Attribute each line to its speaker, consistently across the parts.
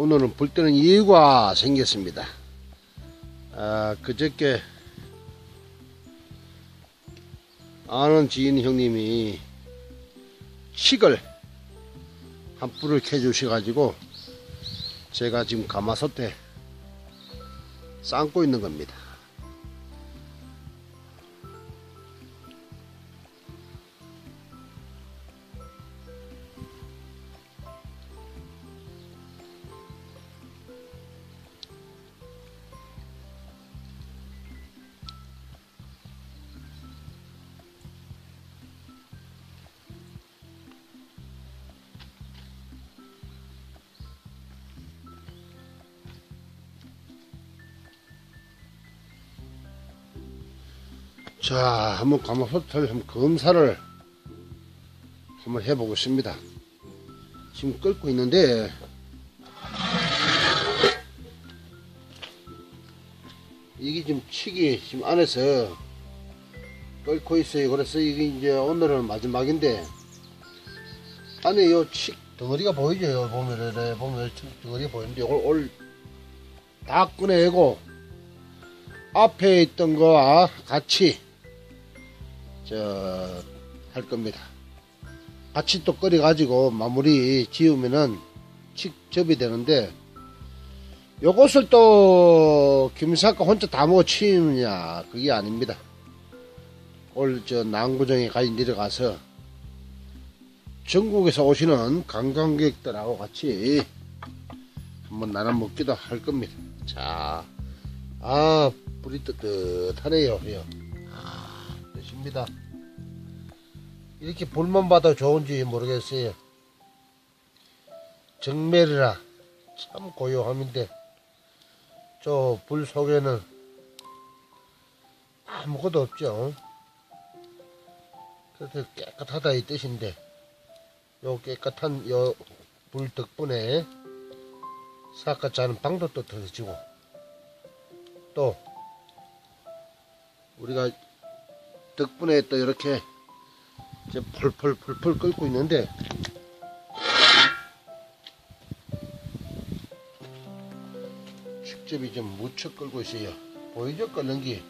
Speaker 1: 오늘은 불 때는 이유가 생겼습니다. 아, 그저께 아는 지인 형님이 칡을 한 불을 켜주셔가지고 제가 지금 가마솥에 삶고 있는 겁니다. 자, 한번 가마솥을 한번 검사를 한번 해보겠습니다. 지금 끓고 있는데 이게 지금 칡이 지금 안에서 끓고 있어요. 그래서 이게 이제 오늘은 마지막인데 안에 요칡 덩어리가 보이죠? 요 보면은 네, 보면 칡 덩어리가 보이는데 이걸 올 다 꺼내고 앞에 있던 거와 같이 저 할 겁니다. 같이 또 끓여 가지고 마무리 지으면은 칙 접이 되는데 요것을 또 김사과 혼자 다 먹어 치느냐 그게 아닙니다. 올저 남구정에 가지 내려가서 전국에서 오시는 관광객들하고 같이 한번 나눠 먹기도 할 겁니다. 자, 아 불이 뜨뜻하네요. 뜻입니다. 이렇게 불만 받아 좋은지 모르겠어요. 정멸이라 참 고요함인데 저 불 속에는 아무것도 없죠. 그래서 깨끗하다 이 뜻인데 요 깨끗한 요 불 덕분에 사까 자는 방도 또 터지고 또 우리가 덕분에 또 이렇게 이제 펄펄 펄펄 끓고 있는데 직접이 좀 무척 끓고 있어요 보이죠 끓는 게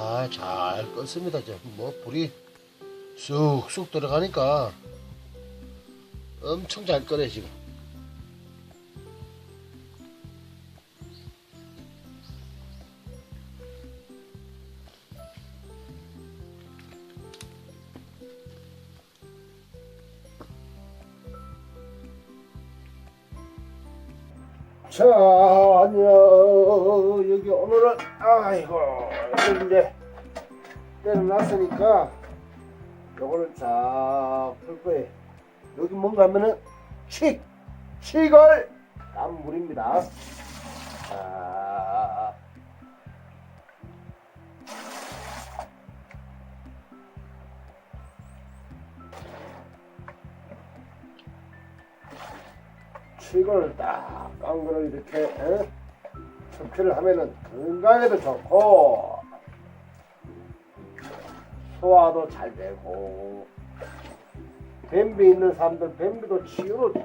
Speaker 1: 아, 잘 껐습니다. 뭐 불이 쑥쑥 들어가니까 엄청 잘 끓네 지금. 자, 안녕. 여기 오늘은, 아이고, 이제 때려놨으니까, 요거를 쫙 풀 거예요. 여기 뭔가 하면은, 칡! 칡을 담은 물입니다. 자, 칡을 딱깐 거를 이렇게 어? 섭취를 하면은 건강에도 좋고 소화도 잘 되고 변비 있는 사람들 변비도 치유도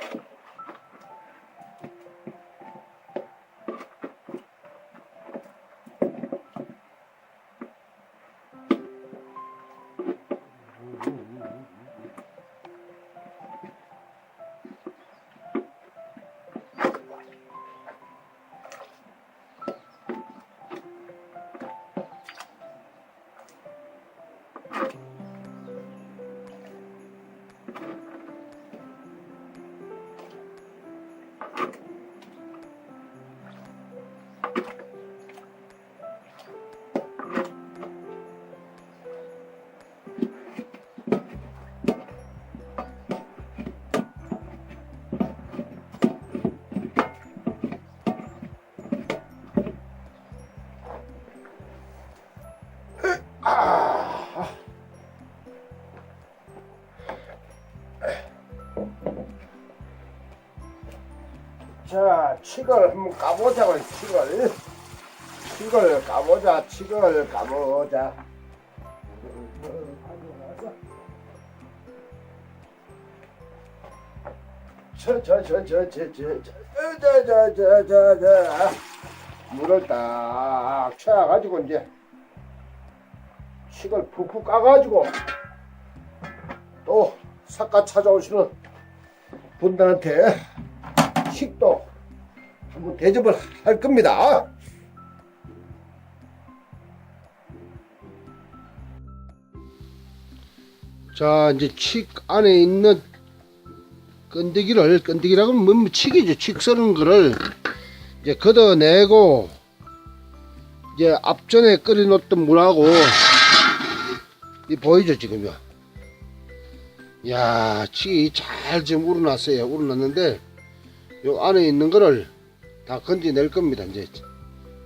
Speaker 1: 자, 칙을 한번 까보자고, 칙을. 칙을 까보자, 칙을 까보자. 저, 저, 저, 저, 저, 저, 저, 저, 저, 저, 저, 저, 물을 딱 쳐가지고 이제 칡을 푹푹 까가지고 또 삭가 찾아오시는 분들한테 식도 한번 대접을 할 겁니다. 자, 이제 칡 안에 있는 건더기를, 건더기라고 하면 뭐 칡이죠. 칡 썰은 거를 이제 걷어내고, 이제 앞전에 끓여놓던 물하고, 이 보이죠, 지금요. 야, 칡이 잘 지금 우러났어요. 우러났는데, 요 안에 있는 거를 다 건져낼 겁니다. 이제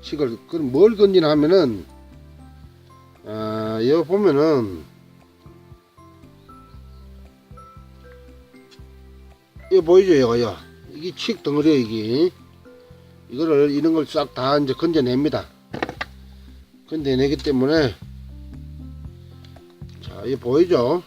Speaker 1: 칡을 그럼 뭘 건지나 하면은 아, 여기 보면은 이거 보이죠, 이거요. 이게 칡 덩어리야 이게. 이거를 이런 걸 싹 다 이제 건져냅니다. 건져내기 때문에 자, 이거 보이죠?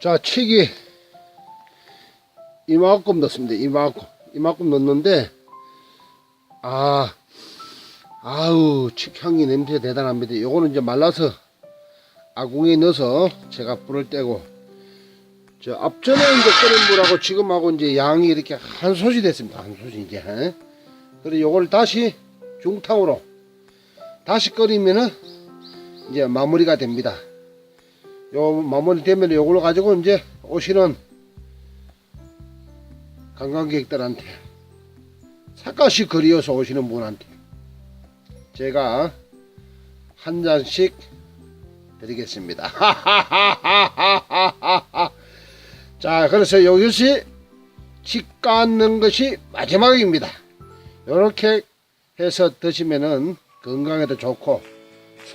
Speaker 1: 자, 칡이 이만큼 넣습니다. 이만큼. 이만큼 넣는데, 아, 아우, 칡 향이 냄새 대단합니다. 요거는 이제 말라서 아궁이에 넣어서 제가 불을 떼고, 저 앞전에 이제 끓인 물하고 지금하고 이제 양이 이렇게 한 솥이 됐습니다. 한 솥이 이제. 그리고 요걸 다시 중탕으로 다시 끓이면은 이제 마무리가 됩니다. 요 마무리 되면 요걸로 가지고 이제 오시는 관광객들한테 사까시 그리어서 오시는 분한테 제가 한 잔씩 드리겠습니다. 자, 그래서 이것이 집 깎는 것이 마지막입니다. 이렇게 해서 드시면은 건강에도 좋고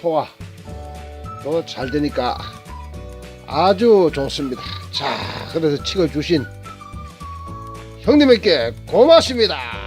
Speaker 1: 소화도 잘 되니까 아주 좋습니다. 자, 그래서 칡을 주신 형님에게 고맙습니다.